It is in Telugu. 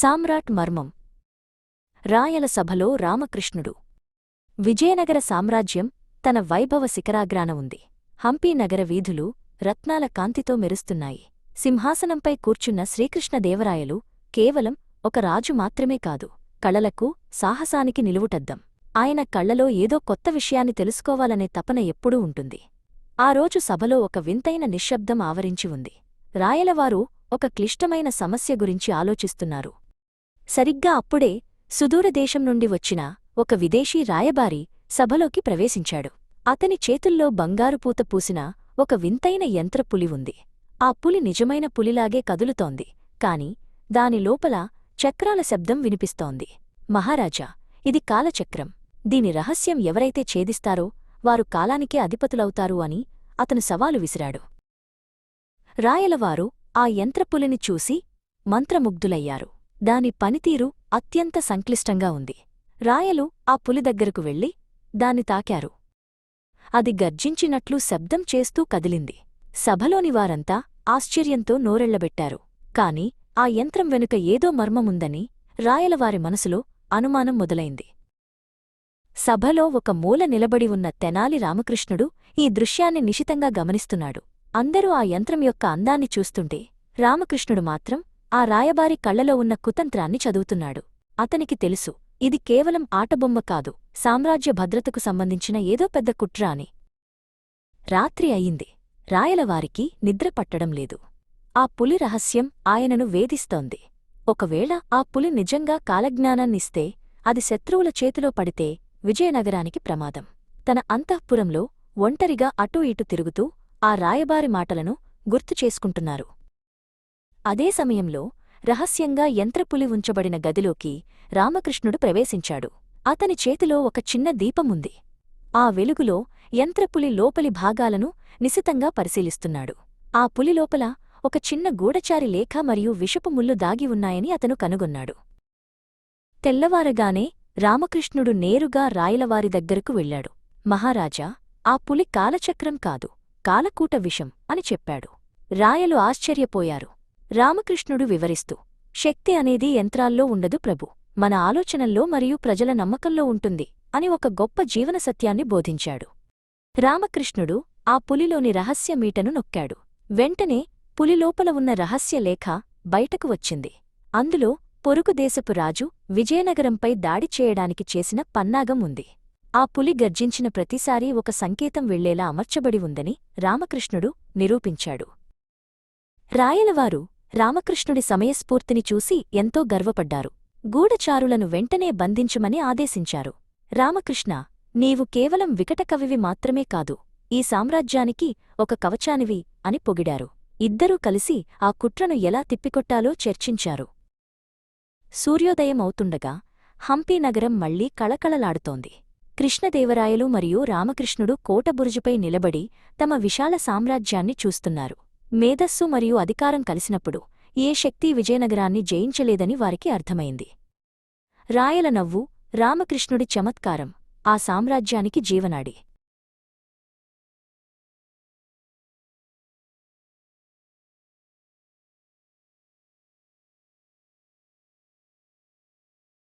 సామ్రాట్ మర్మం. రాయల సభలో రామకృష్ణుడు. విజయనగర సామ్రాజ్యం తన వైభవ శిఖరాగ్రాన ఉంది. హంపీ నగర వీధులు రత్నాల కాంతితో మెరుస్తున్నాయి. సింహాసనంపై కూర్చున్న శ్రీకృష్ణదేవరాయలు కేవలం ఒక రాజు మాత్రమే కాదు కళలకు సాహసానికి నిలువుటద్దం. ఆయన కళ్ళలో ఏదో కొత్త విషయాన్ని తెలుసుకోవాలనే తపన ఎప్పుడూ ఉంటుంది. ఆ రోజు సభలో ఒక వింతైన నిశ్శబ్దం ఆవరించి ఉంది. రాయలవారు ఒక క్లిష్టమైన సమస్య గురించి ఆలోచిస్తున్నారు. సరిగ్గా అప్పుడే సుదూరదేశం నుండి వచ్చిన ఒక విదేశీ రాయబారి సభలోకి ప్రవేశించాడు. అతని చేతుల్లో బంగారుపూత పూసిన ఒక వింతైన యంత్రపులి ఉంది. ఆ పులి నిజమైన పులిలాగే కదులుతోంది కాని దాని లోపల చక్రాల శబ్దం వినిపిస్తోంది. మహారాజా ఇది కాలచక్రం. దీని రహస్యం ఎవరైతే ఛేదిస్తారో వారు కాలానికే అధిపతులవుతారు అని అతను సవాలు విసిరాడు. రాయలవారు ఆ యంత్రపులిని చూసి మంత్రముగ్ధులయ్యారు. దాని పనితీరు అత్యంత సంక్లిష్టంగా ఉంది. రాయలు ఆ పులి దగ్గరకు వెళ్ళి దాన్ని తాకారు. అది గర్జించినట్లు శబ్దం చేస్తూ కదిలింది. సభలోని వారంతా ఆశ్చర్యంతో నోరెళ్ళబెట్టారు కాని ఆ యంత్రం వెనుక ఏదో మర్మముందని రాయలవారి మనసులో అనుమానం మొదలైంది. సభలో ఒక మూల నిలబడి ఉన్న తెనాలి రామకృష్ణుడు ఈ దృశ్యాన్ని నిశితంగా గమనిస్తున్నాడు. అందరూ ఆ యంత్రం యొక్క అందాన్ని చూస్తుంటే రామకృష్ణుడు మాత్రం ఆ రాయబారి కళ్ళలో ఉన్న కుతంత్రాన్ని చదువుతున్నాడు. అతనికి తెలుసు ఇది కేవలం ఆటబొమ్మ కాదు సామ్రాజ్య భద్రతకు సంబంధించిన ఏదో పెద్ద కుట్ర అని. రాత్రి అయింది రాయలవారికి నిద్ర పట్టడం లేదు. ఆ పులి రహస్యం ఆయనను వేధిస్తోంది. ఒకవేళ ఆ పులి నిజంగా కాలజ్ఞానాన్నిస్తే అది శత్రువుల చేతిలో పడితే విజయనగరానికి ప్రమాదం. తన అంతఃపురంలో ఒంటరిగా అటూ ఇటు తిరుగుతూ ఆ రాయబారి మాటలను గుర్తు చేసుకుంటున్నారు. అదే సమయంలో రహస్యంగా యంత్రపులి ఉంచబడిన గదిలోకి రామకృష్ణుడు ప్రవేశించాడు. అతని చేతిలో ఒక చిన్న దీపముంది ఆ వెలుగులో యంత్రపులి లోపలి భాగాలను నిశితంగా పరిశీలిస్తున్నాడు. ఆ పులి లోపల ఒక చిన్న గూఢచారి లేఖ మరియు విషపు ముళ్ళు దాగి ఉన్నాయని అతను కనుగొన్నాడు. తెల్లవారగానే రామకృష్ణుడు నేరుగా రాయలవారి దగ్గరకు వెళ్ళాడు. మహారాజా ఆ పులి కాలచక్రం కాదు కాలకూట విషం అని చెప్పాడు. రాయలు ఆశ్చర్యపోయారు. రామకృష్ణుడు వివరిస్తూ శక్తి అనేది యంత్రాల్లో ఉండదు ప్రభు. మన ఆలోచనల్లో మరియు ప్రజల నమ్మకంలో ఉంటుంది అని ఒక గొప్ప జీవన సత్యాన్ని బోధించాడు. రామకృష్ణుడు ఆ పులిలోని రహస్యమీటను నొక్కాడు. వెంటనే పులిలోపల ఉన్న రహస్యలేఖ బయటకు వచ్చింది. అందులో పొరుగుదేశపు రాజు విజయనగరంపై దాడి చేయడానికి చేసిన పన్నాగం ఉంది. ఆ పులి గర్జించిన ప్రతిసారీ ఒక సంకేతం వెళ్ళేలా అమర్చబడి ఉందని రామకృష్ణుడు నిరూపించాడు. రాయలవారు రామకృష్ణుడి సమయస్ఫూర్తిని చూసి ఎంతో గర్వపడ్డారు. గూఢచారులను వెంటనే బంధించుమని ఆదేశించారు. రామకృష్ణ నీవు కేవలం వికటకవివి మాత్రమే కాదు ఈ సామ్రాజ్యానికి ఒక కవచానివి అని పొగిడారు. ఇద్దరూ కలిసి ఆ కుట్రను ఎలా తిప్పికొట్టాలో చర్చించారు. సూర్యోదయం అవుతుండగా హంపీ మళ్ళీ కళకళలాడుతోంది. కృష్ణదేవరాయలు మరియు రామకృష్ణుడు కోటబురుజుపై నిలబడి తమ విశాల సామ్రాజ్యాన్ని చూస్తున్నారు. మేధస్సు మరియు అధికారం కలిసినప్పుడు ఏ శక్తి విజయనగరాన్ని జయించలేదని వారికి అర్థమైంది. రాయల నవ్వు రామకృష్ణుడి చమత్కారం ఆ సామ్రాజ్యానికి జీవనాడి.